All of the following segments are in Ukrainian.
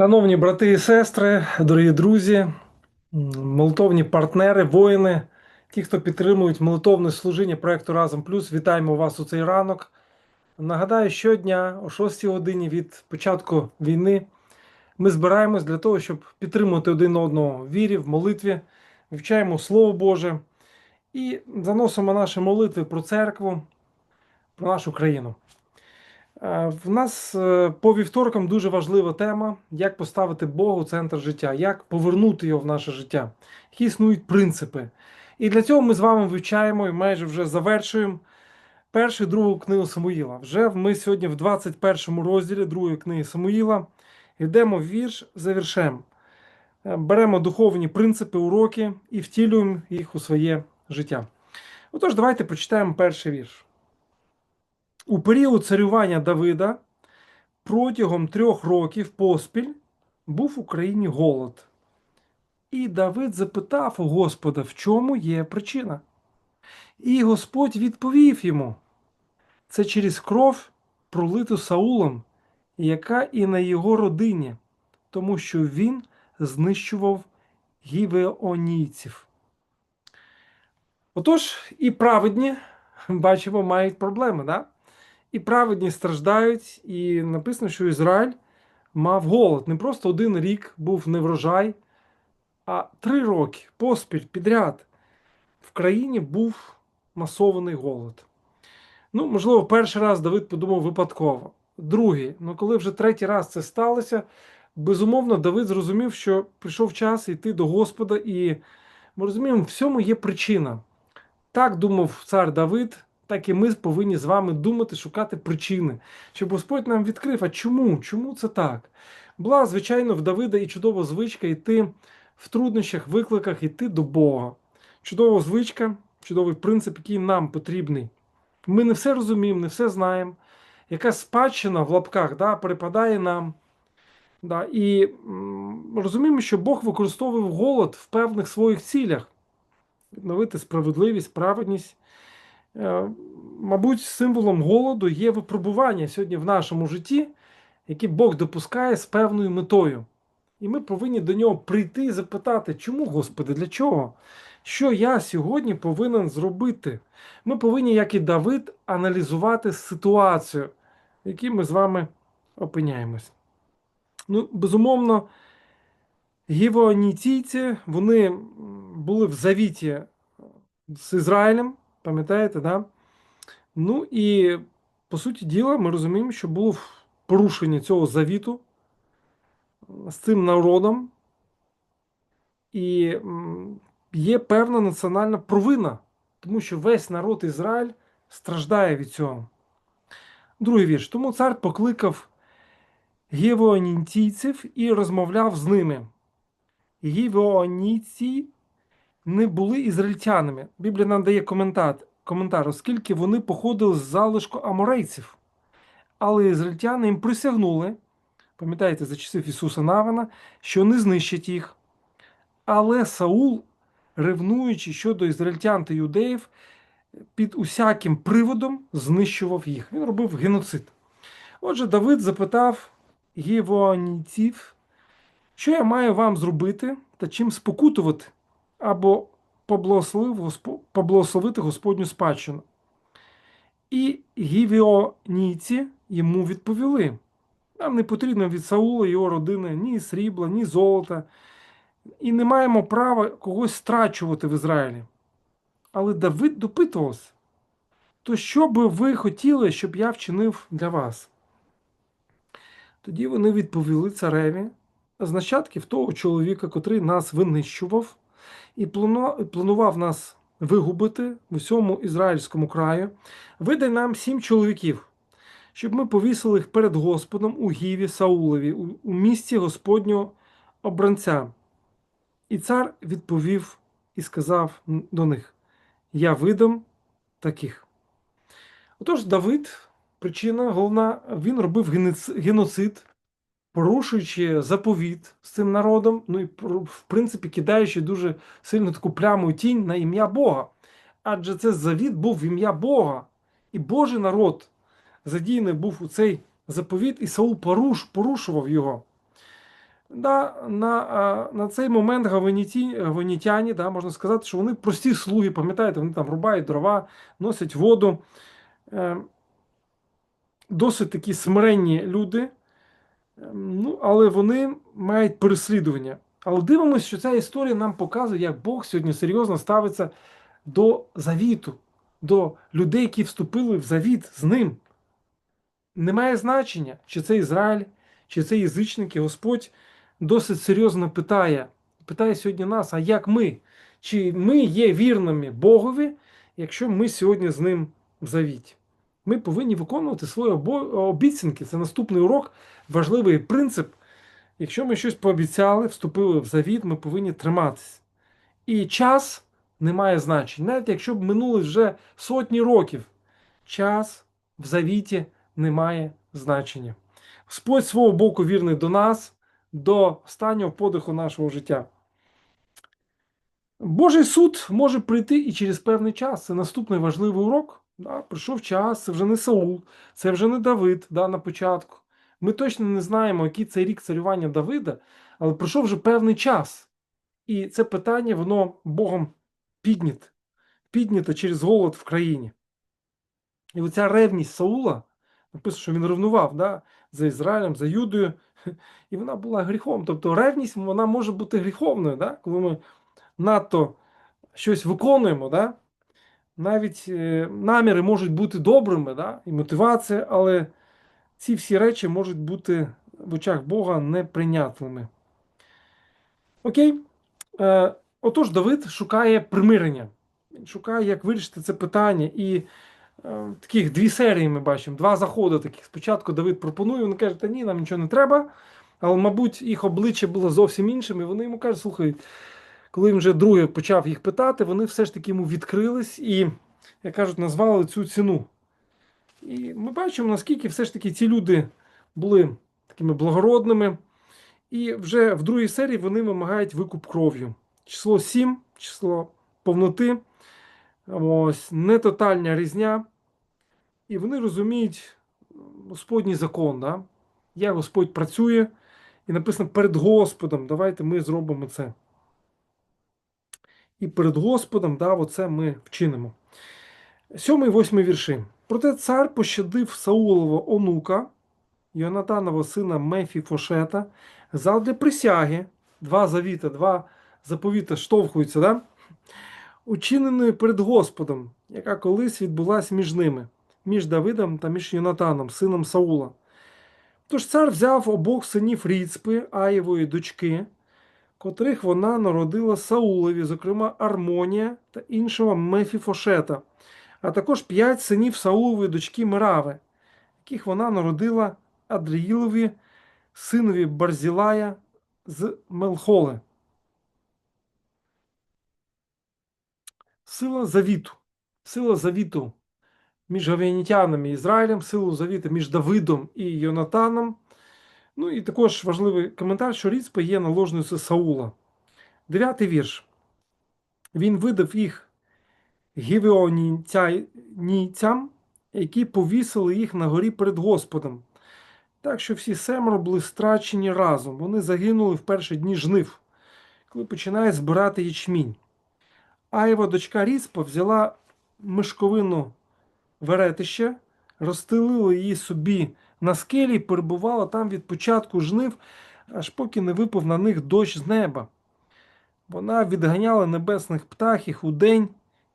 Шановні брати і сестри, дорогі друзі, молитовні партнери, воїни, ті, хто підтримують молитовне служіння проекту Разом Плюс, вітаємо вас у цей ранок. Нагадаю, щодня о 6 годині від початку війни ми збираємось для того, щоб підтримувати один одного в вірі, в молитві, вивчаємо Слово Боже і заносимо наші молитви про церкву, про нашу країну. Е, В нас е, по вівторкам дуже важлива тема, як поставити Бога у центр життя, як повернути його в наше життя, які існують принципи. І для цього ми з вами вивчаємо і майже вже завершуємо першу і другу книгу Самуїла. Вже ми сьогодні в 21 розділі другої книги Самуїла йдемо вірш за віршем. Е, Беремо духовні принципи, уроки і втілюємо їх у своє життя. Отож, давайте прочитаємо перший вірш. У період царювання Давида протягом трьох років поспіль був в Україні голод. І Давид запитав у Господа, в чому є причина. І Господь відповів йому: це через кров, пролиту Саулом, яка і на його родині, тому що він знищував гівеонійців. Отож, і праведні, бачимо, мають проблеми, да? І праведні страждають, і написано, що Ізраїль мав голод. Не просто один рік був неврожай, а три роки поспіль підряд в країні був масований голод. Ну, можливо, перший раз Давид подумав випадково. Другий, ну коли вже третій раз це сталося, безумовно, Давид зрозумів, що прийшов час йти до Господа, і ми розуміємо, в всьому є причина. Так думав цар Давид, так і ми повинні з вами думати, шукати причини, щоб Господь нам відкрив, а чому? Чому це так? Була, звичайно, в Давида і чудова звичка йти в труднощах, викликах, йти до Бога. Чудова звичка, чудовий принцип, який нам потрібний. Ми не все розуміємо, не все знаємо. Яка спадщина в лапках да, перепадає нам. Да, і м, розуміємо, що Бог використовував голод в певних своїх цілях. Відновити справедливість, праведність. Е, Мабуть, символом голоду є випробування сьогодні в нашому житті, які Бог допускає з певною метою. І ми повинні до нього прийти і запитати, чому, Господи, для чого? Що я сьогодні повинен зробити? Ми повинні, як і Давид, аналізувати ситуацію, в якій ми з вами опиняємось. Ну, безумовно, гівоанітійці, вони були в завіті з Ізраїлем, пам'ятаєте, да? Ну і по суті діла, ми розуміємо, що було порушення цього завіту з цим народом, і є певна національна провина, тому що весь народ Ізраїль страждає від цього. Другий вірш. Тому цар покликав гівоанітійців і розмовляв з ними. Гівоанійці не були ізраїльтянами. Біблія нам дає коментар, коментар, оскільки вони походили з залишку аморейців. Але ізраїльтяни їм присягнули, пам'ятаєте, за часів Ісуса Навина, що не знищать їх. Але Саул, ревнуючи щодо ізраїльтян та юдеїв, під усяким приводом знищував їх. Він робив геноцид. Отже, Давид запитав гівоанійців, що я маю вам зробити та чим спокутувати або поблагословити Господню спадщину. І гівіонійці йому відповіли: нам не потрібно від Саула і його родини ні срібла, ні золота, і не маємо права когось страчувати в Ізраїлі. Але Давид допитувався, то що би ви хотіли, щоб я вчинив для вас? Тоді вони відповіли цареві з нащадків того чоловіка, котрий нас винищував і планував нас вигубити в усьому ізраїльському краю, видай нам сім чоловіків, щоб ми повісили їх перед Господом у Гіві Саулові, у, місті Господнього обранця. І цар відповів і сказав до них: Я видам таких. Отож, Давид, причина головна, він робив геноцид, порушуючи заповіт з цим народом, ну і в принципі кидаючи дуже сильно таку пляму тінь на ім'я Бога. Адже це завіт був в ім'я Бога, і Божий народ задіяний був у цей заповіт, і Саул поруш, порушував його. Да, на, на цей момент гаваніті, гаванітяні, да, можна сказати, що вони прості слуги, пам'ятаєте, вони там рубають дрова, носять воду. Е, досить такі смиренні люди, ну, але вони мають переслідування. Але дивимося, що ця історія нам показує, як Бог сьогодні серйозно ставиться до завіту, до людей, які вступили в завіт з ним. Немає значення, чи це Ізраїль, чи це язичники. Господь досить серйозно питає, питає сьогодні нас, а як ми? Чи ми є вірними Богові, якщо ми сьогодні з ним в завіті? Ми повинні виконувати свої обіцянки. Це наступний урок, важливий принцип. Якщо ми щось пообіцяли, вступили в завіт, ми повинні триматися. І час не має значення. Навіть якщо б минули вже сотні років, час в завіті не має значення. Господь свого боку вірний до нас, до останнього подиху нашого життя. Божий суд може прийти і через певний час. Це наступний важливий урок. Да, прийшов час, це вже не Саул, це вже не Давид да, на початку. Ми точно не знаємо, який це рік царювання Давида, але пройшов вже певний час. І це питання, воно Богом піднято, піднято через голод в країні. І оця ревність Саула, написано, що він ревнував да, за Ізраїлем, за Юдою, і вона була гріхом. Тобто ревність вона може бути гріховною, да, коли ми надто щось виконуємо. Да? Навіть е, наміри можуть бути добрими, да? і мотивація, але ці всі речі можуть бути в очах Бога неприйнятними. Окей. Е, отож, Давид шукає примирення. Він шукає, як вирішити це питання. І е, таких дві серії ми бачимо, два заходи таких. Спочатку Давид пропонує, він каже, та ні, нам нічого не треба. Але, мабуть, їх обличчя було зовсім іншим, і вони йому кажуть, слухай, коли він вже друге почав їх питати, вони все ж таки йому відкрились і, як кажуть, назвали цю ціну. І ми бачимо, наскільки все ж таки ці люди були такими благородними. І вже в другій серії вони вимагають викуп кров'ю. Число 7, число повноти, ось, нетотальна різня. І вони розуміють Господній закон, да? як Господь працює, і написано перед Господом. Давайте ми зробимо це. І перед Господом, да, оце ми вчинимо. Сьомий, восьмий вірші. Проте цар пощадив Саулова онука, Йонатанова сина Мефіфошета, задля присяги, два завіта, два заповіта штовхуються, да? учиненої перед Господом, яка колись відбулася між ними, між Давидом та між Йонатаном, сином Саула. Тож цар взяв обох синів Ріцпи, Аєвої дочки, котрих вона народила Саулові, зокрема Армонія та іншого Мефіфошета, а також п'ять синів Саулової дочки Мирави, яких вона народила Адріїлові, синові Барзілая з Мелхоле. Сила завіту. Сила завіту між гаванітянами і Ізраїлем, силу завіту між Давидом і Йонатаном. Ну і також важливий коментар, що Ріцпа є наложницею Саула. Дев'ятий вірш. Він видав їх гівеонійцям, які повісили їх на горі перед Господом. Так що всі семеро були страчені разом. Вони загинули в перші дні жнив, коли починає збирати ячмінь. Аєва дочка Ріспа взяла мишковину веретища, розстелила її собі на скелі перебувала там від початку жнив, аж поки не випав на них дощ з неба. Вона відганяла небесних птахів у день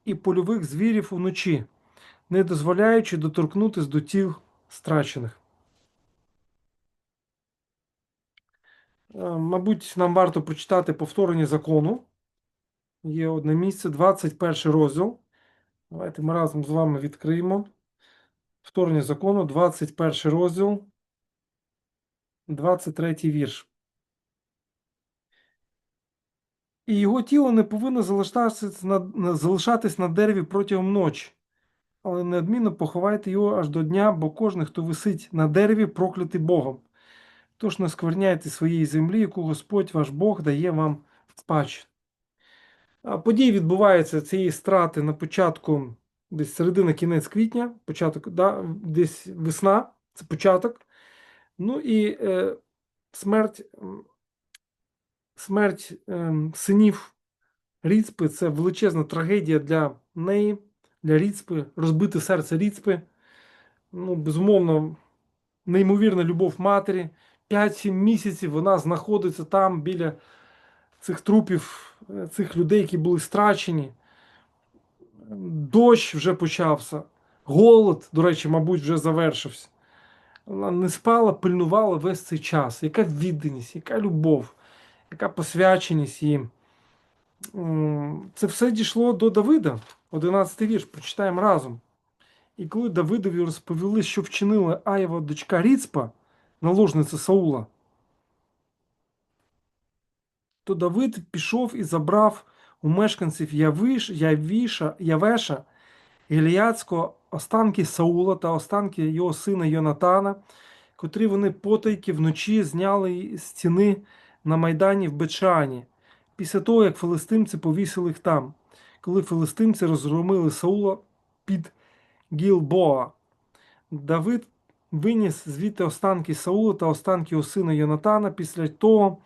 і польових звірів уночі, не дозволяючи доторкнутися до тіл страчених. Е, Мабуть, нам варто прочитати повторення закону. Є одне місце, 21 розділ. Давайте ми разом з вами відкриємо. Повторення закону, 21 розділ, 23 вірш. І його тіло не повинно залишатись на, залишатись на дереві протягом ночі, але неодмінно поховайте його аж до дня, бо кожен, хто висить на дереві, проклятий Богом. Тож не скверняйте своєї землі, яку Господь ваш Бог дає вам в спадщину. Події відбуваються цієї страти на початку, десь середина кінець квітня, початок, да, десь весна, це початок. Ну і е, смерть Смерть ем, синів Ріцпи це величезна трагедія для неї, для Ріцпи, розбите серце Ріцпи. Ну, безумовно, неймовірна любов матері. 5-7 місяців вона знаходиться там біля цих трупів, е, цих людей, які були страчені. Дощ вже почався, голод, до речі, мабуть, вже завершився. Вона не спала, пильнувала весь цей час. Яка відданість, яка любов, яка посвяченість їм. Це все дійшло до Давида. 11 вірш, прочитаємо разом. І коли Давидові розповіли, що вчинила Аєва дочка Ріцпа, наложниця Саула, то Давид пішов і забрав у мешканців Явиш, Явіша, Явеша, Гіліяцького останки Саула та останки його сина Йонатана, котрі вони потайки вночі зняли з стіни на Майдані в Бечані, після того, як филистимці повісили їх там, коли филистимці розгромили Саула під Гілбоа. Давид виніс звідти останки Саула та останки його сина Йонатана. Після того,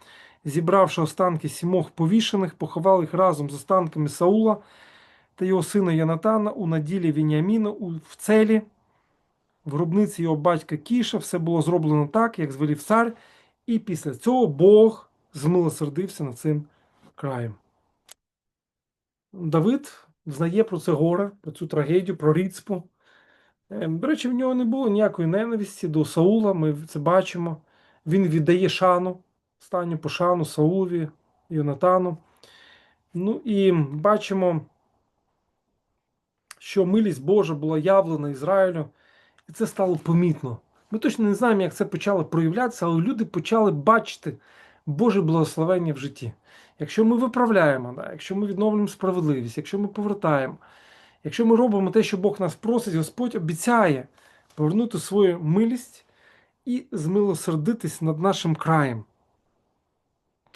зібравши останки сімох повішених, поховав їх разом з останками Саула та його сина Йонатана у наділі Вініаміна в целі. В гробниці його батька Кіша все було зроблено так, як звелів цар, і після цього Бог змилосердився над цим краєм. Давид знає про це горе, про цю трагедію, про Ріцпу. Е, До речі, в нього не було ніякої ненависті до Саула, ми це бачимо. Він віддає шану, останню пошану Саулові, Йонатану. Ну і бачимо, що милість Божа була явлена Ізраїлю, і це стало помітно. Ми точно не знаємо, як це почало проявлятися, але люди почали бачити Боже благословення в житті. Якщо ми виправляємо, да, якщо ми відновлюємо справедливість, якщо ми повертаємо, якщо ми робимо те, що Бог нас просить, Господь обіцяє повернути свою милість і змилосердитись над нашим краєм.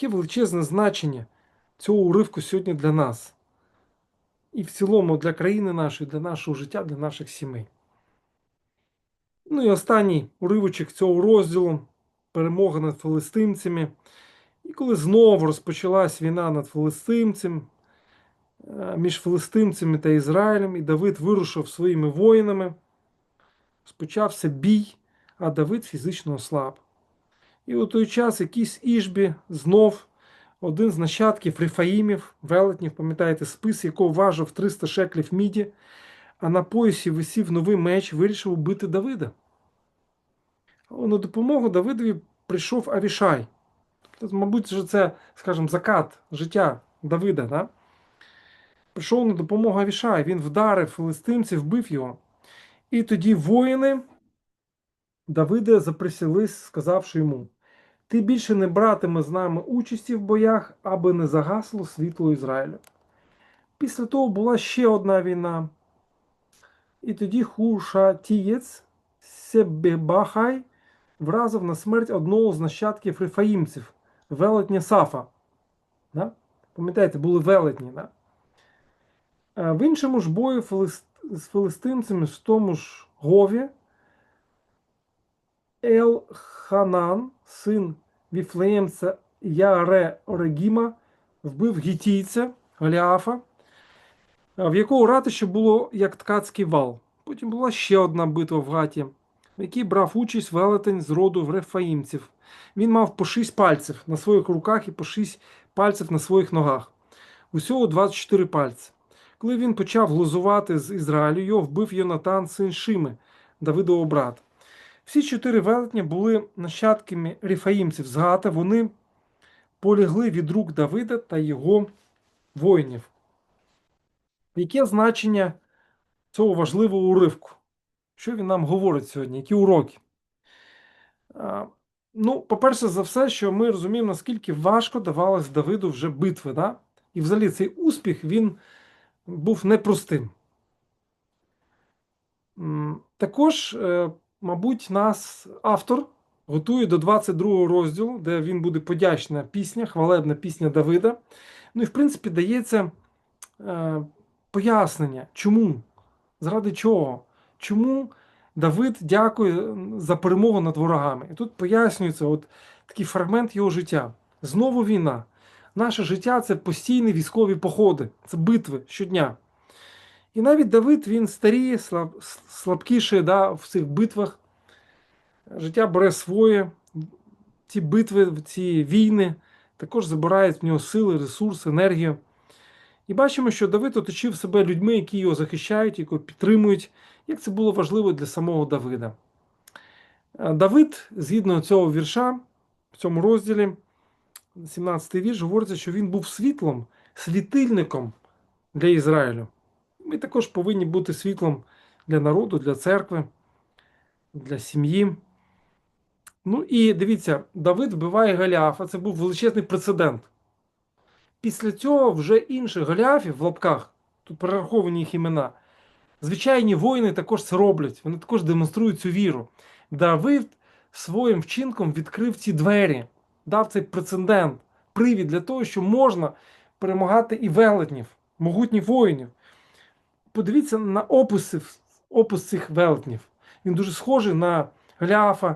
Яке величезне значення цього уривку сьогодні для нас. І в цілому для країни нашої, для нашого життя, для наших сімей. Ну і останній уривочок цього розділу перемога над филистимцями. І коли знову розпочалась війна над филистимцем, е, між филистимцями та Ізраїлем, і Давид вирушив своїми воїнами, розпочався бій, а Давид фізично ослаб. І у той час якийсь Ішбі знов один з нащадків Рифаїмів, велетнів, пам'ятаєте, спис, якого важив 300 шеклів міді, а на поясі висів новий меч, вирішив убити Давида. На допомогу Давидові прийшов Авішай. Тобто, мабуть, це, скажімо, закат життя Давида. Да? Прийшов на допомогу Авішай, він вдарив филистимців, вбив його. І тоді воїни Давида заприсілись, сказавши йому: Ти більше не братиме з нами участі в боях, аби не загасло світло Ізраїля. Після того була ще одна війна. І тоді Хушатієць Себебахай вразив на смерть одного з нащадків рифаїмців, велетня Сафа. Да? Пам'ятаєте, були велетні. Да? В іншому ж бою з филистимцями в тому ж Гові Ел Ханан, син Віфлеємця Яре Орегіма, вбив гітійця Голіафа, в якого ратище було як ткацький вал. Потім була ще одна битва в Гаті, в якій брав участь велетень з роду рефаїмців. Він мав по шість пальців на своїх руках і по шість пальців на своїх ногах. Усього 24 пальці. Коли він почав глузувати з Ізраїлю, його вбив Йонатан, син Шими, Давидового брата. Всі чотири велетня були нащадками ріфаїмців з Гата. Вони полягли від рук Давида та його воїнів. Яке значення цього важливого уривку? Що він нам говорить сьогодні? Які уроки? Ну, по-перше, за все, що ми розуміємо, наскільки важко давалось Давиду вже битви. Да? І взагалі цей успіх він був непростим. Також, е, мабуть, нас автор готує до 22 розділу, де він буде подячна пісня, хвалебна пісня Давида. Ну і в принципі дається е, пояснення, чому, заради чого, чому Давид дякує за перемогу над ворогами. І тут пояснюється от такий фрагмент його життя. Знову війна. Наше життя це постійні військові походи, це битви щодня. І навіть Давид він старіє, слаб, слабкіше да, в цих битвах. Життя бере своє. Ці битви, ці війни також забирають в нього сили, ресурси, енергію. І бачимо, що Давид оточив себе людьми, які його захищають, які його підтримують, як це було важливо для самого Давида. Е, Давид, згідно цього вірша, в цьому розділі, 17-й вірш, говориться, що він був світлом, світильником для Ізраїлю. Ми також повинні бути світлом для народу, для церкви, для сім'ї. Ну і дивіться, Давид вбиває Голіафа, це був величезний прецедент. Після цього вже інших Голіафів в лапках, тут перераховані їх імена, звичайні воїни також це роблять, вони також демонструють цю віру. Давид своїм вчинком відкрив ці двері, дав цей прецедент, привід для того, що можна перемагати і велетнів, могутніх воїнів. Подивіться на описи, опис цих велетнів. Він дуже схожий на Голіафа,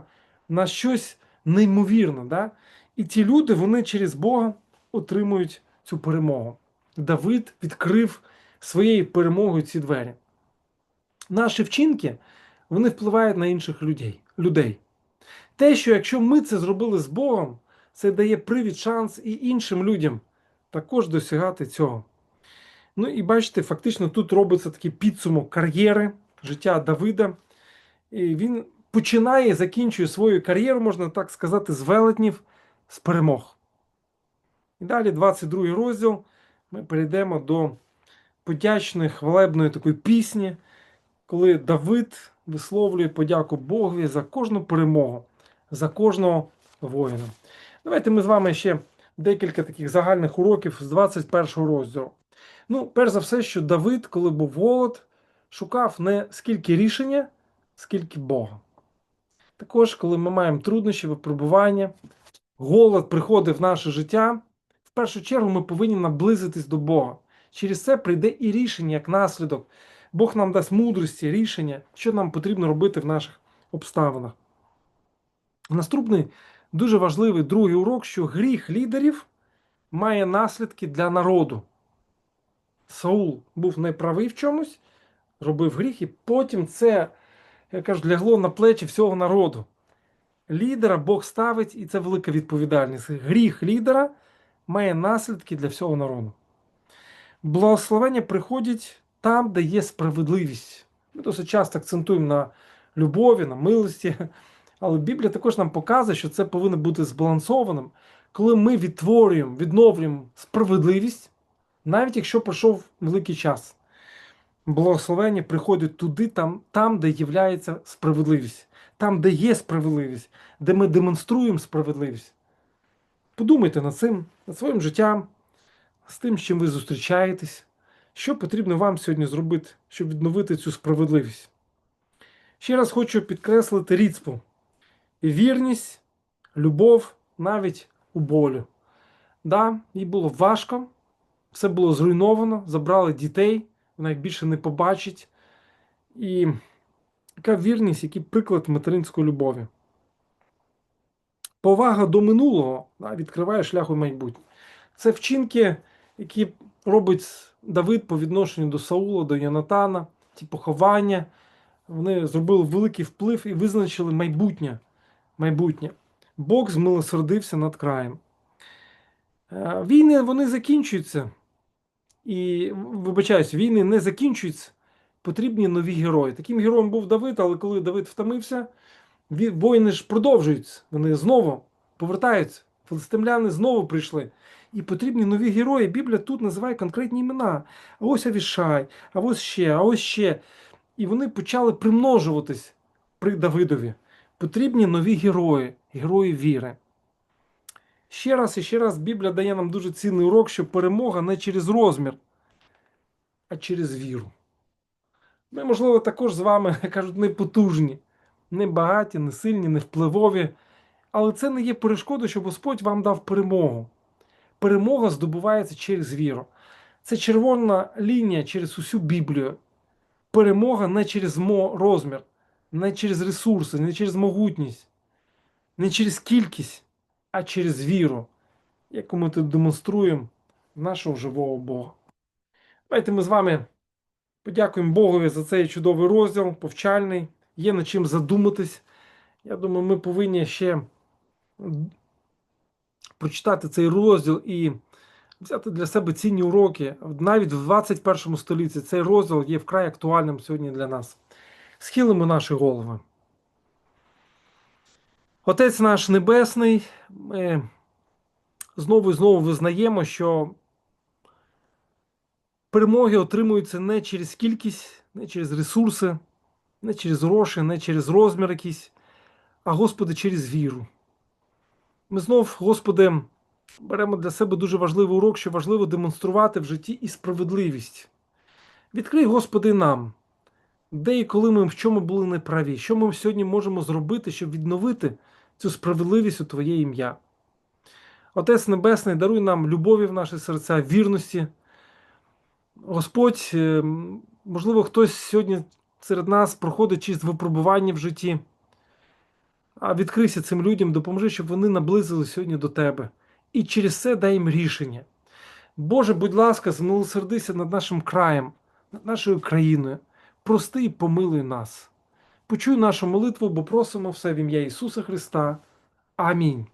на щось неймовірне. Да? І ті люди, вони через Бога отримують цю перемогу. Давид відкрив своєю перемогою ці двері. Наші вчинки вони впливають на інших людей. людей. Те, що якщо ми це зробили з Богом, це дає привід шанс і іншим людям також досягати цього. Ну і бачите, фактично тут робиться такий підсумок кар'єри, життя Давида. І Він починає закінчує свою кар'єру, можна так сказати, з велетнів, з перемог. І далі, 22 розділ, ми перейдемо до подячної, хвалебної такої пісні, коли Давид висловлює подяку Богові за кожну перемогу, за кожного воїна. Давайте ми з вами ще декілька таких загальних уроків з 21 розділу. Ну, перш за все, що Давид, коли був голод, шукав не скільки рішення, скільки Бога. Також, коли ми маємо труднощі, випробування, голод приходить в наше життя, в першу чергу ми повинні наблизитись до Бога. Через це прийде і рішення як наслідок. Бог нам дасть мудрості, рішення, що нам потрібно робити в наших обставинах. Наступний дуже важливий другий урок, що гріх лідерів має наслідки для народу. Саул був неправий в чомусь, робив гріх, і потім це, я кажу, лягло на плечі всього народу. Лідера Бог ставить, і це велика відповідальність. Гріх лідера має наслідки для всього народу. Благословення приходять там, де є справедливість. Ми досить часто акцентуємо на любові, на милості, але Біблія також нам показує, що це повинно бути збалансованим, коли ми відтворюємо, відновлюємо справедливість, навіть якщо пройшов великий час. Благословення приходить туди, там, там, де є справедливість, там, де є справедливість, де ми демонструємо справедливість. Подумайте над цим, над своїм життям, з тим, з чим ви зустрічаєтесь, що потрібно вам сьогодні зробити, щоб відновити цю справедливість. Ще раз хочу підкреслити ріцпу. Вірність, любов навіть у болю. Да, їй було важко, все було зруйновано, забрали дітей, вона їх більше не побачить. І яка вірність, який приклад материнської любові. Повага до минулого да, відкриває шлях у майбутнє. Це вчинки, які робить Давид по відношенню до Саула, до Йонатана, ті поховання. Вони зробили великий вплив і визначили майбутнє. майбутнє. Бог змилосердився над краєм. Е, війни вони закінчуються. І, вибачаюсь, війни не закінчуються. Потрібні нові герої. Таким героєм був Давид, але коли Давид втомився, воїни ж продовжуються. Вони знову повертаються. Филистимляни знову прийшли. І потрібні нові герої. Біблія тут називає конкретні імена. А ось Авішай, а ось ще, а ось ще. І вони почали примножуватись при Давидові. Потрібні нові герої, герої віри. Ще раз і ще раз Біблія дає нам дуже цінний урок, що перемога не через розмір, а через віру. Ми, можливо, також з вами кажуть, не потужні, не багаті, не сильні, не впливові. Але це не є перешкодою, щоб Господь вам дав перемогу. Перемога здобувається через віру. Це червона лінія через усю Біблію. Перемога не через розмір, не через ресурси, не через могутність, не через кількість, а через віру. яку ми тут демонструємо нашого живого Бога. Давайте ми з вами подякуємо Богові за цей чудовий розділ, повчальний. Є над чим задуматись. Я думаю, ми повинні ще прочитати цей розділ і взяти для себе цінні уроки. Навіть в 21 столітті цей розділ є вкрай актуальним сьогодні для нас. Схилимо наші голови. Отець наш Небесний, ми знову і знову визнаємо, що перемоги отримуються не через кількість, не через ресурси, не через гроші, не через розмір якийсь, а Господи, через віру. Ми знов, Господи, беремо для себе дуже важливий урок, що важливо демонструвати в житті і справедливість. Відкрий, Господи, нам, де і коли ми в чому були неправі, що ми сьогодні можемо зробити, щоб відновити цю справедливість у Твоє ім'я. Отець Небесний, даруй нам любові в наші серця, вірності. Господь, е, можливо, хтось сьогодні серед нас проходить через випробування в житті. А відкрийся цим людям, допоможи, щоб вони наблизили сьогодні до тебе. І через це дай їм рішення. Боже, будь ласка, змилосердися над нашим краєм, над нашою країною. Прости і помилуй нас. Почуй нашу молитву, бо просимо все в ім'я Ісуса Христа. Амінь.